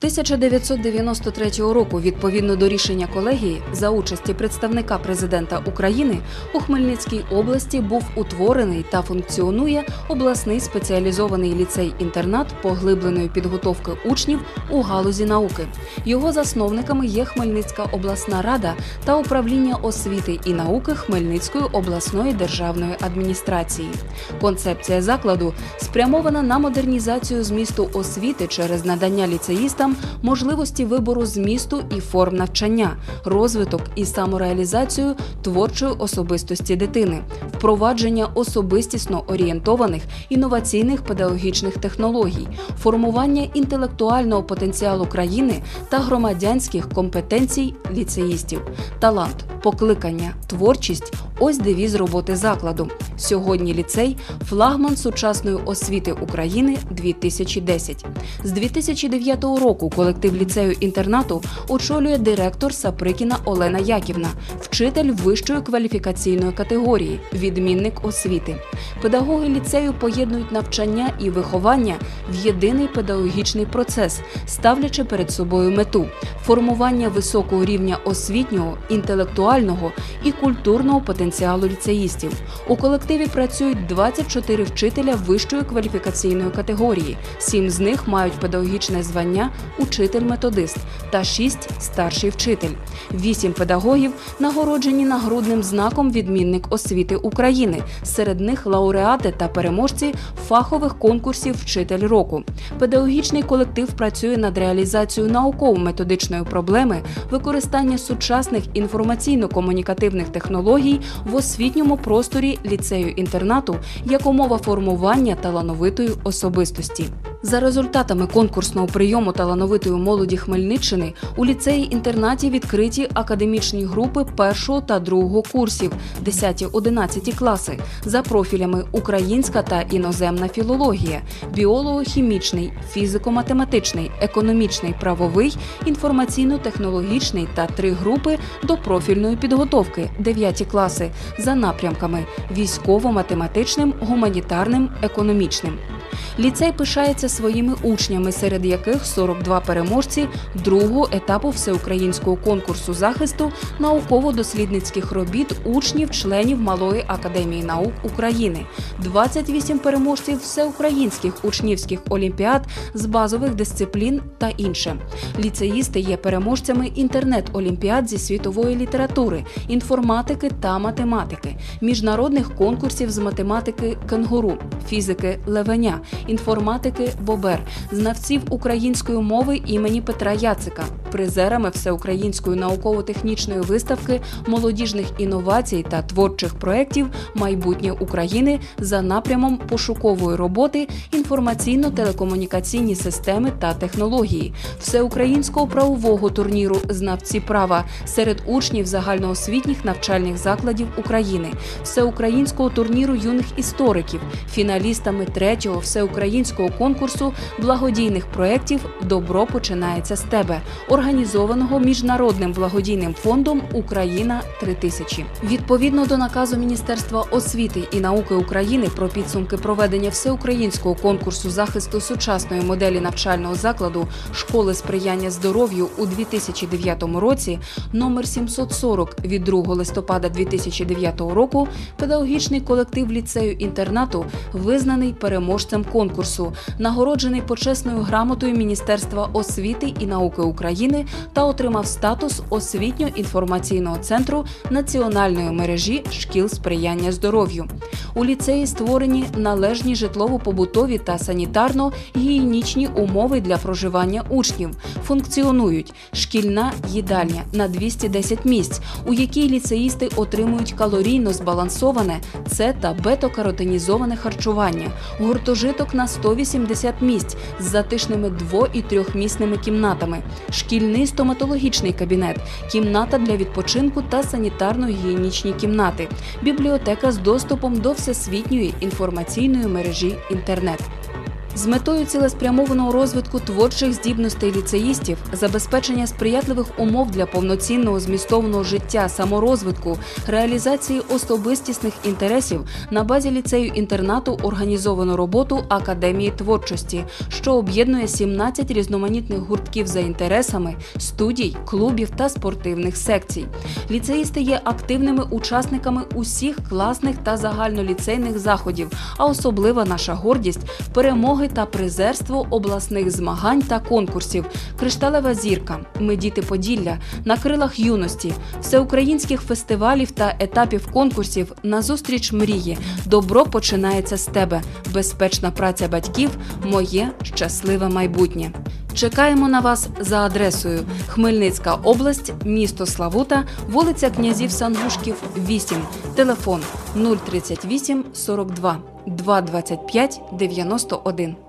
1993 року, відповідно до рішення колегії, за участі представника президента України у Хмельницькій області був утворений та функціонує обласний спеціалізований ліцей-інтернат поглибленої підготовки учнів у галузі науки. Його засновниками є Хмельницька обласна рада та управління освіти і науки Хмельницької обласної державної адміністрації. Концепція закладу спрямована на модернізацію змісту освіти через надання ліцеїстам можливості вибору змісту і форм навчання, розвиток і самореалізацію творчої особистості дитини, впровадження особистісно орієнтованих інноваційних педагогічних технологій, формування інтелектуального потенціалу країни та громадянських компетенцій ліцеїстів, талант, покликання, творчість ось девіз роботи закладу. Сьогодні ліцей флагман сучасної освіти України 2010. З 2009 року колектив ліцею інтернату очолює директор Саприкіна Олена Яківна, вчитель вищої кваліфікаційної категорії, відмінник освіти. Педагоги ліцею поєднують навчання і виховання в єдиний педагогічний процес, ставлячи перед собою мету формування високого рівня освітнього, інтелектуального і культурного потенціалу ліцеїстів. У колективі працюють 24 вчителя вищої кваліфікаційної категорії. Сім з них мають педагогічне звання учитель-методист та шість старший вчитель. Вісім педагогів нагороджені нагрудним знаком відмінник освіти України. Серед них лауреати та переможці фахових конкурсів Вчитель року. Педагогічний колектив працює над реалізацією науково-методичної проблеми використання сучасних інформаційно-комунікативних технологій в освітньому просторі ліцею інтернату як умова формування талановитої особистості. За результатами конкурсного прийому талановитої молоді Хмельниччини у ліцеї-інтернаті відкриті академічні групи першого та другого курсів 10-11 класи за профілями українська та іноземна філологія, біолого-хімічний, фізико-математичний, економічний, правовий, інформаційно-технологічний та три групи до профільної підготовки 9 класи за напрямками військово-математичним, гуманітарним, економічним. Ліцей пишається своїми учнями, серед яких 42 переможці другого етапу всеукраїнського конкурсу захисту науково-дослідницьких робіт учнів, членів Малої академії наук України, 28 переможців всеукраїнських учнівських олімпіад з базових дисциплін та інше. Ліцеїсти є переможцями інтернет-олімпіад зі світової літератури, інформатики та математики, міжнародних конкурсів з математики кенгуру, фізики левеня інформатики Бобер, знавців української мови імені Петра Яцика, призерами всеукраїнської науково-технічної виставки молодіжних інновацій та творчих проєктів майбутнє України за напрямом пошукової роботи інформаційно-телекомунікаційні системи та технології, всеукраїнського правового турніру Знавці права серед учнів загальноосвітніх навчальних закладів України, всеукраїнського турніру юних істориків, фіналістами третього всеукраїнського конкурсу благодійних проєктів Добро починається з тебе, організованого міжнародним благодійним фондом Україна 3000 Відповідно до наказу Міністерства освіти і науки України про підсумки проведення всеукраїнського конкурсу захисту сучасної моделі навчального закладу школи сприяння здоров'ю у 2009 році, номер 740 від 2 листопада 2009 року, педагогічний колектив ліцею інтернату визнаний переможцем конкурсу, нагороджений почесною грамотою Міністерства освіти і науки України та отримав статус освітньо-інформаційного центру національної мережі шкіл сприяння здоров'ю. У ліцеї створені належні житлово-побутові та санітарно-гігієнічні умови для проживання учнів. Функціонують шкільна їдальня на 210 місць, у якій ліцеїсти отримують калорійно збалансоване С та бета-каротинізоване харчування, гуртожиток на 180 місць з затишними дво- і трьохмісними кімнатами, шкільний стоматологічний кабінет, кімната для відпочинку та санітарно-гігієнічні кімнати, бібліотека з доступом до всесвітньої інформаційної мережі інтернет. З метою цілеспрямованого розвитку творчих здібностей ліцеїстів, забезпечення сприятливих умов для повноцінного змістовного життя, саморозвитку, реалізації особистісних інтересів на базі ліцею інтернату організовано роботу Академії творчості, що об'єднує 17 різноманітних гуртків за інтересами, студій, клубів та спортивних секцій. Ліцеїсти є активними учасниками усіх класних та загальноліцейних заходів, а особлива наша гордість перемоги та призерство обласних змагань та конкурсів. Кришталева зірка, ми діти Поділля, на крилах юності, всеукраїнських фестивалів та етапів конкурсів назустріч мрії. Добро починається з тебе. Безпечна праця батьків моє щасливе майбутнє. Чекаємо на вас за адресою Хмельницька область, місто Славута, вулиця князів Сангушків, 8, телефон 038 42 225 91.